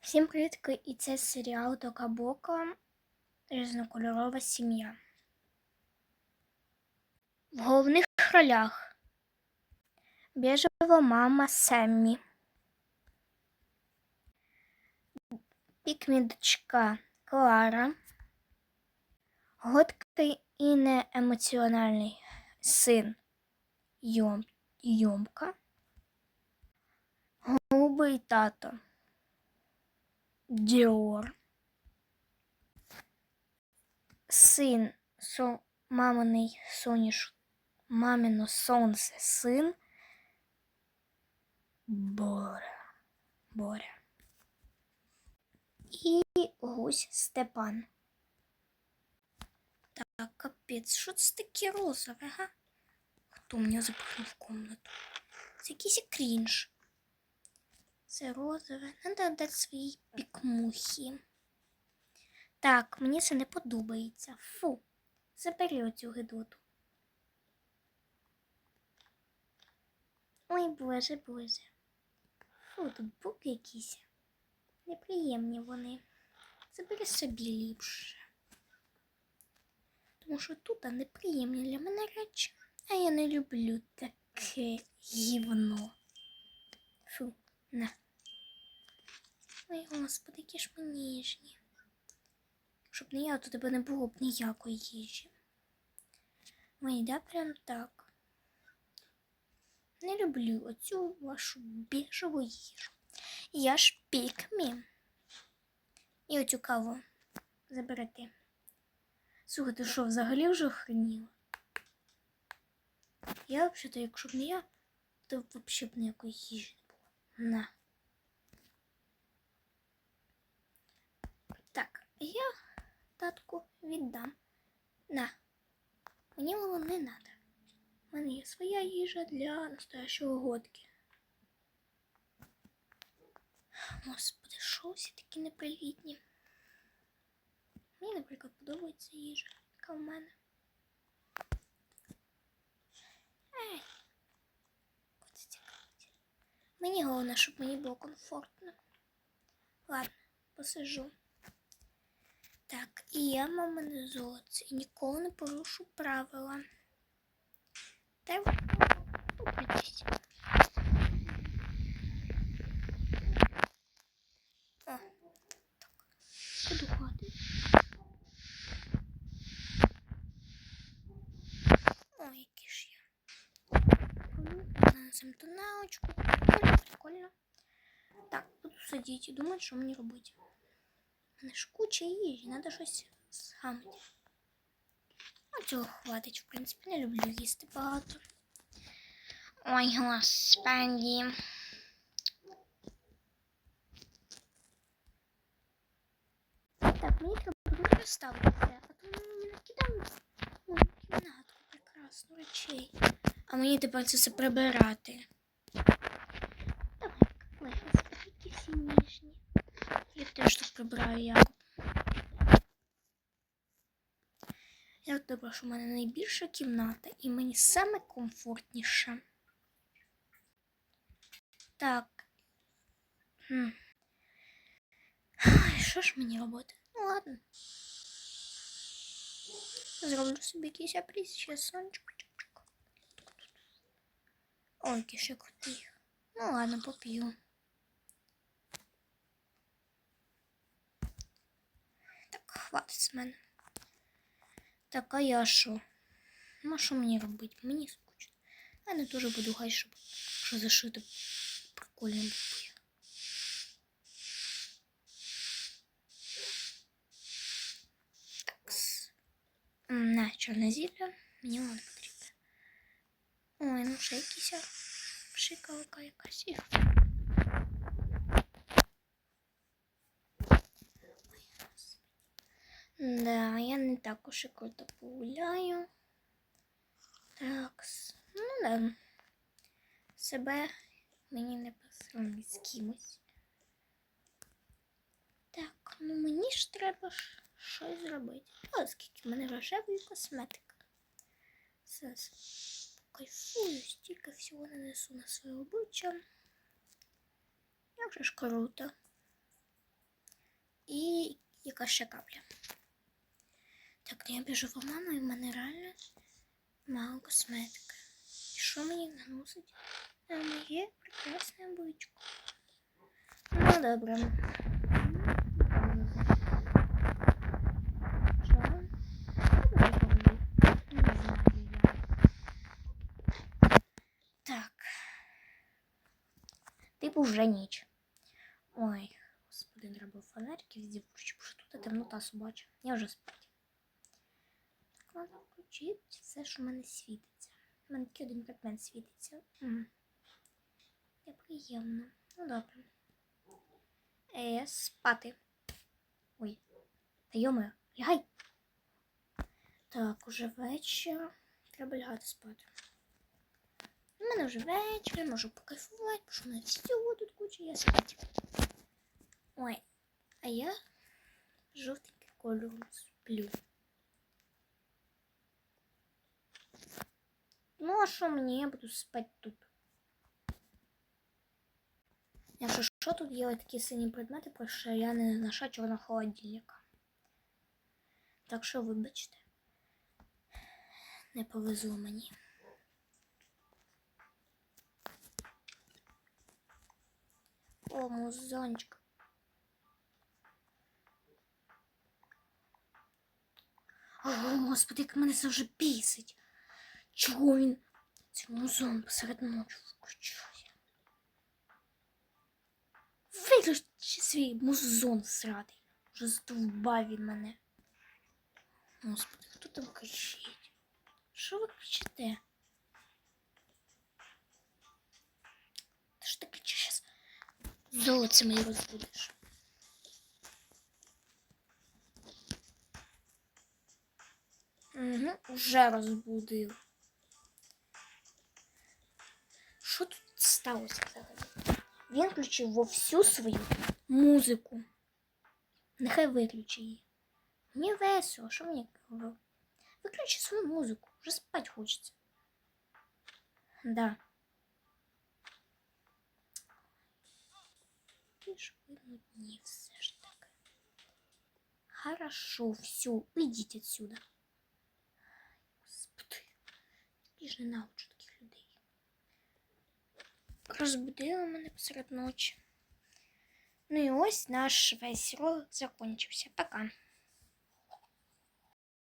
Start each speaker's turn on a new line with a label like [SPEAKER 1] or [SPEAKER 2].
[SPEAKER 1] Всім привіт! І це серіал Токабока Різнокольорова сім'я. В головних ролях Біжева мама Семмі, пікмідочка Клара, годкий і неемоціональний син Йом, Йомка, голубий тато. Діор. Син со, маминий соняш, мамино сонце син. Боря. Боря. І гусь Степан. Так, капець, що це таке розове, га? Хто мене запихнув в комнату? Це якийсь крінж. Це розове. Надо дати свої пікмухи. Так, мені це не подобається. Фу, забери оцю гидоту. Ой, боже, боже. Фу, тут буки якісь. Неприємні вони. Забери собі ліпше. Тому що тут неприємні для мене речі. А я не люблю таке гівно. Фу. На. Ой, господи, які ж ми ніжні. Щоб не я, то тебе не було б ніякої їжі. Ой, да, прям так. Не люблю оцю вашу біжеву їжу. Я ж пікмі. І оцю каву заберете. Слухай, ти що, взагалі вже охреніла? Я взагалі, якщо б не я, то взагалі б ніякої їжі не було. На. Так, я татку віддам. На. Мені воно не треба. У мене є своя їжа для настоящого годки. Господи, що всі такі непривітні. Мені, наприклад, подобається їжа, яка в мене. Ей. Мені головне, щоб мені було комфортно. Ладно, посижу. Так, і я мамине золоце і ніколи не порушу правила. Упитись. О, так. Буду. Ой, який ж я. Тоналочку. Прикольно. Так, буду сидіти і думати, що мені робити. Мене ж куча їжі, треба щось згамити. Ну, цього хватить, в принципі, не люблю їсти багато. Ой, господи. Так, мені треба буде розставити це, а то мені накидав мою кімнатку прекрасну речей. А мені тепер це все прибирати. Давай, ой, господи, які всі ніжні. Я теж тут прибираю Якоб. Як добре, що в мене найбільша кімната і мені саме комфортніше. Так. Хм. Що ж мені робити? Ну ладно. Зроблю собі якийсь апріз, ще сонечко. Ой, який ще крутий. Ну ладно, поп'ю. Так, хватить з мене. Так, а я що? Ну, що мені робити? Мені скучно. А не теж буду хай, щоб що зашити прикольно було. Такс. На, чорне зілля. Мені воно потрібно. Ой, ну ще шикалка якась. Да, я не так уж і круто погуляю. Так, ну да. Себе мені не посилити з кимось. Так, ну мені ж треба щось зробити. Оскільки в мене рожевий косметик. Зараз кайфую, стільки всього нанесу на своє обличчя. Як же ж круто. і яка ще капля. Так, я біжу в маму, і в мене реально мало косметики. І що мені наносить на моє прекрасне бичко? Ну, добре. Типу вже ніч. Ой, господи, треба фонарики везде включити, що тут темнота собача. Я вже спать. Ладно, включити все, що в мене світиться. У мене такий один предмет світиться. М. Це приємно. Ну добре. Е, спати. Ой. Та йоме, лягай. Так, уже вечір. Треба лягати спати. У мене вже вечір, я можу покайфувати, бо що мене всього тут куча, я спать. Ой, а я жовтенький кольору сплю. А що мені, я буду спати тут. Якщо що, тут є такі сині предмети, про що я не знайшла чорного холодильника. Так що, вибачте, не повезло мені. О, музончик. О, господи, як мене це вже бісить. Чого він цей музон посеред ночі включає? Виключи свій музон сратий. Вже здовбав він мене. Господи, хто там кричить? Що ви кричите? Та що ти кричиш зараз? Золоце моє розбудеш. Угу, уже розбудив. Що тут сталося взагалі? Він включив вовсю свою музику. Нехай виключи її. Мені весело, що мені говорив? Виключи свою музику, вже спать хочеться. Да. Ти ж винудні все ж таки. Хорошо, все, уйдіть отсюда. Господи, я ж ненавиджу таких людей. Розбудила мене посеред ночі. Ну і ось наш весь ролик закінчився. Пока.